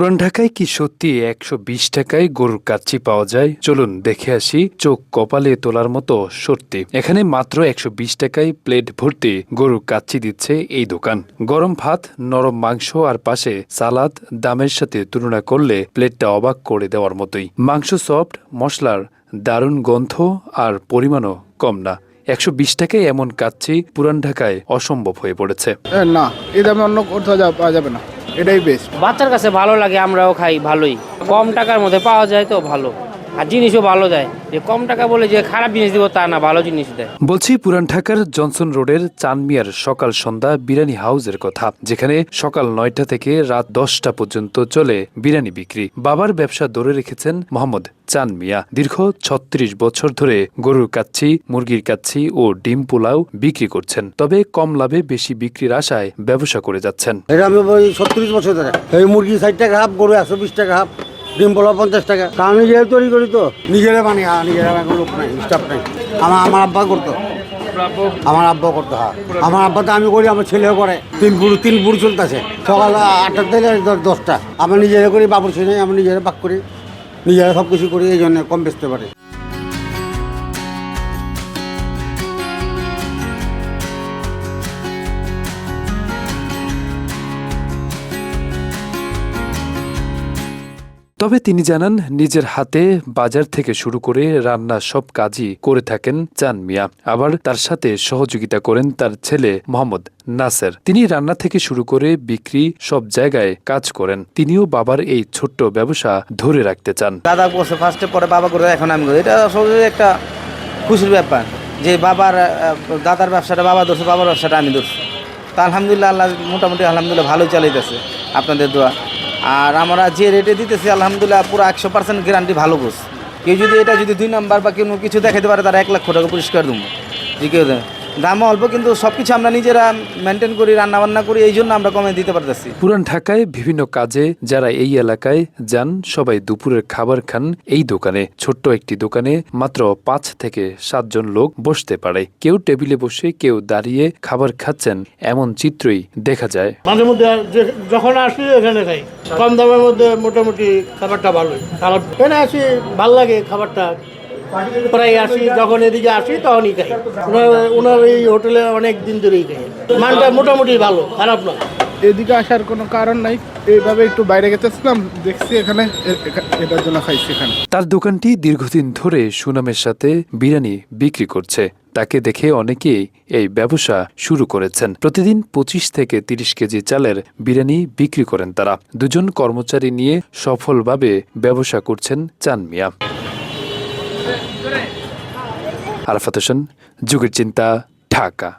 পুরান ঢাকায় কি সত্যি একশো বিশ টাকায় গরুর কাচ্চি পাওয়া যায়? চলুন দেখে আসি, চোখ কপালে তোলার মতো সত্যি। এখানে মাত্র একশো বিশ টাকায় প্লেট ভর্তি গরুর কাচ্চি দিচ্ছে এই দোকান। গরম ভাত, নরম মাংস আর পাশে সালাদ, দামের সাথে তুলনা করলে প্লেটটা অবাক করে দেওয়ার মতোই। মাংস সফট, মশলার দারুণ গন্ধ আর পরিমাণও কম না। একশো বিশ টাকায় এমন কাচ্ছি পুরান ঢাকায় অসম্ভব হয়ে পড়েছে। না এটা দামে অন্য কোথাও যা- পাওয়া যাবে না। এটাই বেশ বাচ্চার কাছে ভালো লাগে আমরাও খাই ভালোই। কম টাকার মধ্যে পাওয়া যায় তো ভালো। আর জিনিসও ভালো দেয়। যে কম টাকা বলে যে খারাপ জিনিস দিব তা না ভালো জিনিস দেয়। বলছি পুরান ঢাকার জনসন রোডের চানমিয়ার সকাল সন্ধ্যা বিরিয়ানি হাউসের কথা যেখানে সকাল নয়টা থেকে রাত দশটা পর্যন্ত চলে বিরিয়ানি বিক্রি। বাবার ব্যবসা ধরে রেখেছেন মোহাম্মদ চান মিয়া দীর্ঘ ছত্রিশ বছর ধরে গরুর কাচ্ছি মুরগির কাচ্ছি ও ডিম পোলাও বিক্রি করছেন। তবে কম লাভে বেশি বিক্রির আশায় ব্যবসা করে যাচ্ছেন। এটা আমি ছত্রিশ বছর ধরে। এই মুরগি ষাট টাকা হাফ গরু একশো বিশ টাকা হাফ। ডিম পোলা পঞ্চাশ টাকা। তা আমি নিজের তৈরি করি তো, নিজেরা বানি হ্যাঁ নিজেরা এখন লোক নাই স্টাফ নাই। আমার আমার আব্বা করতো। আমার আব্বা করতে, হয়। আমার আব্বা তো আমি করি, আমার ছেলেও করে। তিন পুরু তিন পুরু চলতেছে। সকাল আটটার থেকে দশ- দশটা। আমি নিজেরা করি, বাবুর ছেলে আমি নিজেরা পাক করি। নিজেরা সব কিছু করি, এই জন্য কম বেচতে পারে। তবে তিনি জানান, নিজের হাতে বাজার থেকে শুরু করে রান্না সব কাজই করে থাকেন চান মিয়া। আবার তার সাথে সহযোগিতা করেন তার ছেলে মোহাম্মদ নাসের। তিনি রান্না থেকে শুরু করে বিক্রি সব জায়গায় কাজ করেন। তিনিও বাবার এই ছোট্ট ব্যবসা ধরে রাখতে চান। দাদা করছে ফার্স্টে পরে বাবা করে এখন আমি এটা আসলে একটা খুশির ব্যাপার যে বাবার দাদার ব্যবসাটা, বাবা ধরছে, বাবার ব্যবসাটা আমি ধরছি। তা আলহামদুলিল্লাহ, আল্লাহ মোটামুটি আলহামদুলিল্লাহ ভালোই চালাইতেছে। আপনাদের দোয়া। আর আমরা যে রেটে দিতেছি, আলহামদুলিল্লাহ পুরো একশো পার্সেন্ট গ্যারান্টি ভালো বুঝ কেউ যদি এটা যদি দুই নাম্বার বা কোনো কিছু দেখাতে পারে, তারা এক লক্ষ টাকা পরিষ্কার দেবো যে কেউ। দামও অল্প কিন্তু সব কিছু আমরা নিজেরা মেনটেন করি রান্না বান্না করি এই জন্য আমরা কমে দিতে পারতেছি। পুরান ঢাকায় বিভিন্ন কাজে যারা এই এলাকায় যান সবাই দুপুরের খাবার খান এই দোকানে। ছোট্ট একটি দোকানে মাত্র পাঁচ থেকে সাতজন লোক বসতে পারে। কেউ টেবিলে বসে কেউ দাঁড়িয়ে খাবার খাচ্ছেন এমন চিত্রই দেখা যায়। মাঝে মধ্যে যখন আসি এখানে খাই কম দামের মধ্যে মোটামুটি খাবারটা ভালোই। খাবার এখানে আসি ভালো লাগে খাবারটা। প্রায় আসি যখন এদিকে আসি তখনই খাই। ওনার ওনার এই হোটেলে অনেক দিন ধরেই খাই। মানটা মোটামুটি ভালো খারাপ না। এদিকে আসার কোনো কারণ নাই। এইভাবে একটু বাইরে গেতেছিলাম দেখছি এখানে এটার জন্য খাইছি এখানে। তার দোকানটি দীর্ঘদিন ধরে সুনামের সাথে বিরিয়ানি বিক্রি করছে। তাকে দেখে অনেকেই এই ব্যবসা শুরু করেছেন। প্রতিদিন পঁচিশ থেকে তিরিশ কেজি চালের বিরিয়ানি বিক্রি করেন তারা। দুজন কর্মচারী নিয়ে সফলভাবে ব্যবসা করছেন চান মিয়া। আরাফাত হোসেন যুগের চিন্তা ঢাকা।